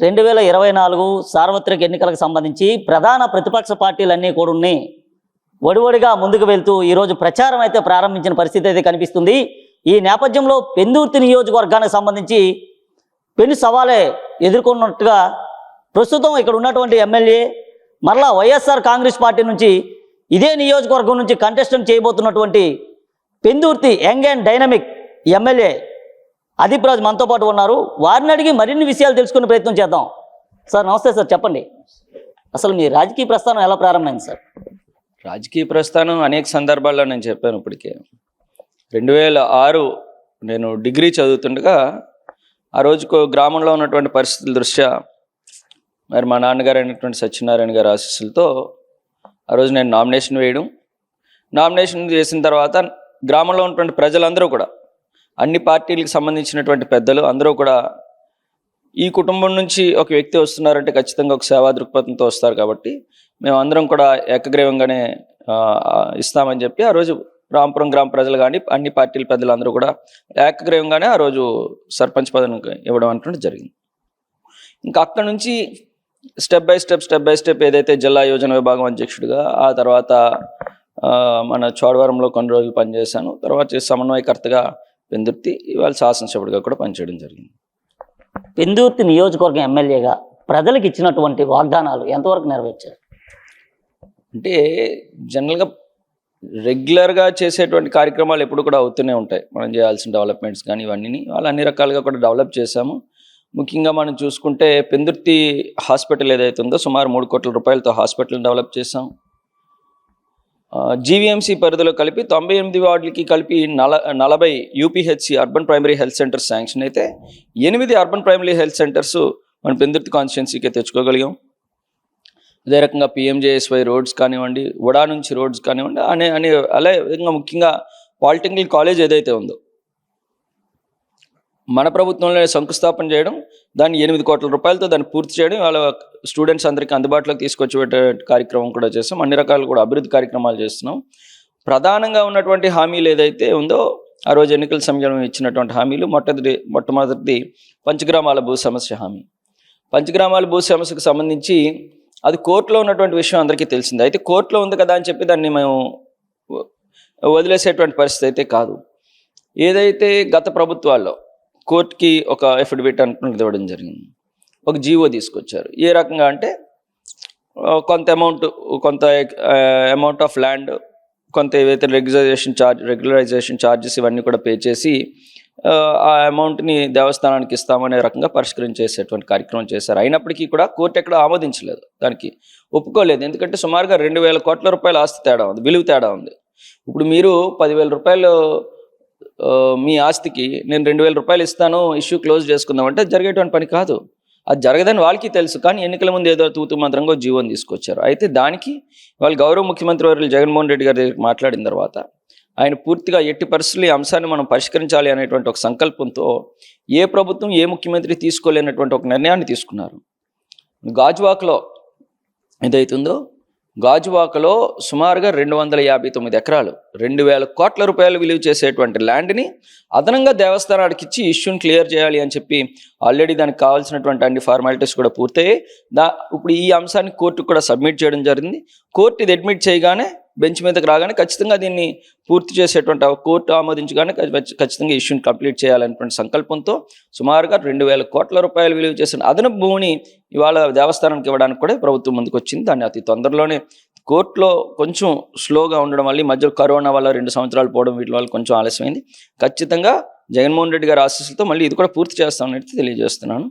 రెండు వేల ఇరవై నాలుగు సార్వత్రిక ఎన్నికలకు సంబంధించి ప్రధాన ప్రతిపక్ష పార్టీలన్నీ కూడా ఒడివడిగా ముందుకు వెళ్తూ ఈరోజు ప్రచారం అయితే ప్రారంభించిన పరిస్థితి అయితే కనిపిస్తుంది. ఈ నేపథ్యంలో పెందుర్తి నియోజకవర్గానికి సంబంధించి పెను సవాలే ఎదుర్కొన్నట్టుగా ప్రస్తుతం ఇక్కడ ఉన్నటువంటి ఎమ్మెల్యే మరలా వైఎస్ఆర్ కాంగ్రెస్ పార్టీ నుంచి ఇదే నియోజకవర్గం నుంచి contestant చేయబోతున్నటువంటి Pendurthi young and dynamic MLA Adeep Raj మనతో పాటు ఉన్నారు. వారిని అడిగి మరిన్ని విషయాలు తెలుసుకునే ప్రయత్నం చేద్దాం. సార్ నమస్తే సార్ చెప్పండి. అసలు మీ రాజకీయ ప్రస్థానం ఎలా ప్రారంభమైంది సార్? రాజకీయ ప్రస్థానం అనేక సందర్భాల్లో నేను చెప్పాను ఇప్పటికే. రెండు వేల ఆరు నేను డిగ్రీ చదువుతుండగా ఆ రోజుకు గ్రామంలో ఉన్నటువంటి పరిస్థితుల దృష్ట్యా మరి మా నాన్నగారు అయినటువంటి సత్యనారాయణ గారి ఆశీస్సులతో ఆ రోజు నేను నామినేషన్ వేయడం. నామినేషన్ చేసిన తర్వాత గ్రామంలో ఉన్నటువంటి ప్రజలందరూ కూడా అన్ని పార్టీలకు సంబంధించినటువంటి పెద్దలు అందరూ కూడా ఈ కుటుంబం నుంచి ఒక వ్యక్తి వస్తున్నారంటే ఖచ్చితంగా ఒక సేవా దృక్పథంతో వస్తారు కాబట్టి మేము అందరం కూడా ఏకగ్రీవంగానే ఇస్తామని చెప్పి ఆ రోజు రాంపురం గ్రామ ప్రజలు కానీ అన్ని పార్టీల పెద్దలందరూ కూడా ఏకగ్రీవంగానే ఆ రోజు సర్పంచ్ పదవికి ఇవ్వడం అంటుంటే జరిగింది. ఇంకా అక్కడ నుంచి step by step step by step ఏదైతే జిల్లా యోజన విభాగం అధ్యక్షుడిగా ఆ తర్వాత మన చోడవరంలో కొన్ని రోజులు పనిచేశాను. తర్వాత సమన్వయకర్తగా పెందుర్తి ఇవాళ శాసనసభ్యుడిగా కూడా పనిచేయడం జరిగింది. పెందుర్తి నియోజకవర్గం ఎమ్మెల్యేగా ప్రజలకు ఇచ్చినటువంటి వాగ్దానాలు ఎంతవరకు నెరవేర్చారు? అంటే జనరల్గా రెగ్యులర్గా చేసేటువంటి కార్యక్రమాలు ఎప్పుడు కూడా అవుతూనే ఉంటాయి. మనం చేయాల్సిన డెవలప్మెంట్స్ కానీ ఇవన్నీ వాళ్ళు అన్ని రకాలుగా కూడా డెవలప్ చేశాము. ముఖ్యంగా మనం చూసుకుంటే పెందుర్తి హాస్పిటల్ ఏదైతే ఉందో సుమారు మూడు కోట్ల రూపాయలతో హాస్పిటల్ డెవలప్ చేశాం. జీవీఎంసీ పరిధిలో కలిపి తొంభై ఎనిమిది వార్డులకి కలిపి నల నలభై UPHC urban primary health centres sanction అయితే ఎనిమిది అర్బన్ ప్రైమరీ హెల్త్ సెంటర్స్ మన పెందుర్తి కాన్స్టిట్యున్సీకే తెచ్చుకోగలిగాం. అదే రకంగా పిఎంజేఎస్వై రోడ్స్ కానివ్వండి ఉడా నుంచి రోడ్స్ కానివ్వండి అనే అనే అలా విధంగా ముఖ్యంగా పాలిటెక్నిక్ కాలేజ్ ఏదైతే ఉందో మన ప్రభుత్వంలో శంకుస్థాపన చేయడం దాన్ని ఎనిమిది కోట్ల రూపాయలతో దాన్ని పూర్తి చేయడం వాళ్ళ స్టూడెంట్స్ అందరికీ అందుబాటులోకి తీసుకొచ్చి కార్యక్రమం కూడా చేస్తాం అన్ని రకాలు కూడా అభివృద్ధి కార్యక్రమాలు చేస్తున్నాం. ప్రధానంగా ఉన్నటువంటి హామీలు ఏదైతే ఉందో ఆ రోజు ఎన్నికల సమయంలో ఇచ్చినటువంటి హామీలు మొట్టమొదటి మొట్టమొదటిది పంచగ్రామాల భూ సమస్య హామీ. పంచగ్రామాల భూ సమస్యకు సంబంధించి అది కోర్టులో ఉన్నటువంటి విషయం అందరికీ తెలిసింది. అయితే కోర్టులో ఉంది కదా అని చెప్పి దాన్ని మేము వదిలేసేటువంటి పరిస్థితి అయితే కాదు. ఏదైతే గత ప్రభుత్వాల్లో కోర్టుకి ఒక అఫిడవిట్ అనుకున్నది ఇవ్వడం జరిగింది. ఒక జీవో తీసుకొచ్చారు. ఏ రకంగా అంటే కొంత అమౌంట్ కొంత అమౌంట్ ఆఫ్ ల్యాండ్ కొంత ఏవైతే రెగ్యులరైజేషన్ ఛార్జ్ రెగ్యులరైజేషన్ ఛార్జెస్ ఇవన్నీ కూడా పే చేసి ఆ, అమౌంట్ని దేవస్థానానికి ఇస్తామనే రకంగా పరిష్కరించేసేటువంటి కార్యక్రమం చేశారు. అయినప్పటికీ కూడా కోర్టు ఎక్కడ ఆమోదించలేదు. దానికి ఒప్పుకోలేదు. ఎందుకంటే సుమారుగా రెండు వేల కోట్ల రూపాయల ఆస్తి తేడా ఉంది విలువ తేడా ఉంది. ఇప్పుడు మీరు పదివేల రూపాయలు మీ ఆస్తికి నేను రెండు వేల రూపాయలు ఇస్తాను ఇష్యూ క్లోజ్ చేసుకుందాం అంటే జరిగేటువంటి పని కాదు. అది జరగదని వాళ్ళకి తెలుసు కానీ ఎన్నికల ముందు ఏదో తూతు మంత్రంగా జీవోని తీసుకొచ్చారు. అయితే దానికి వాళ్ళు గౌరవ ముఖ్యమంత్రి వర్యులు జగన్మోహన్ రెడ్డి గారి దగ్గరికి మాట్లాడిన తర్వాత ఆయన పూర్తిగా ఎట్టి పరిస్థితులు ఈ అంశాన్ని మనం పరిష్కరించాలి అనేటువంటి ఒక సంకల్పంతో ఏ ప్రభుత్వం ఏ ముఖ్యమంత్రి తీసుకోలేనటువంటి ఒక నిర్ణయాన్ని తీసుకున్నారు. గాజువాక్లో ఏదైతుందో గాజువాకలో సుమారుగా రెండు వందల యాభై తొమ్మిది ఎకరాలు. రెండు వేల కోట్ల రూపాయలు విలువ చేసేటువంటి ల్యాండ్ని అదనంగా దేవస్థానానికి ఇచ్చి ఇష్యూని క్లియర్ చేయాలి అని చెప్పి ఆల్రెడీ దానికి కావాల్సినటువంటి అన్ని ఫార్మాలిటీస్ కూడా పూర్తయ్యాయి. దా ఇప్పుడు ఈ అంశాన్ని కోర్టుకు కూడా సబ్మిట్ చేయడం జరిగింది. కోర్టు ఇది అడ్మిట్ చేయగానే బెంచ్ మీదకి రాగానే ఖచ్చితంగా దీన్ని పూర్తి చేసేటువంటి కోర్టు ఆమోదించగానే ఖచ్చితంగా ఇష్యూని కంప్లీట్ చేయాలనేటువంటి సంకల్పంతో సుమారుగా రెండు వేల కోట్ల రూపాయలు విలువ చేసిన అదనపు భూమిని ఇవాళ దేవస్థానానికి ఇవ్వడానికి కూడా ప్రభుత్వం ముందుకు వచ్చింది. దాన్ని అతి తొందరలోనే కోర్టులో కొంచెం స్లోగా ఉండడం వల్ల మధ్యలో మధ్య కరోనా వల్ల రెండు సంవత్సరాలు పోవడం వీటి వల్ల కొంచెం ఆలస్యమైంది. ఖచ్చితంగా జగన్మోహన్ రెడ్డి గారి ఆశీస్సులతో మళ్ళీ ఇది కూడా పూర్తి చేస్తామని తెలియజేస్తున్నాను.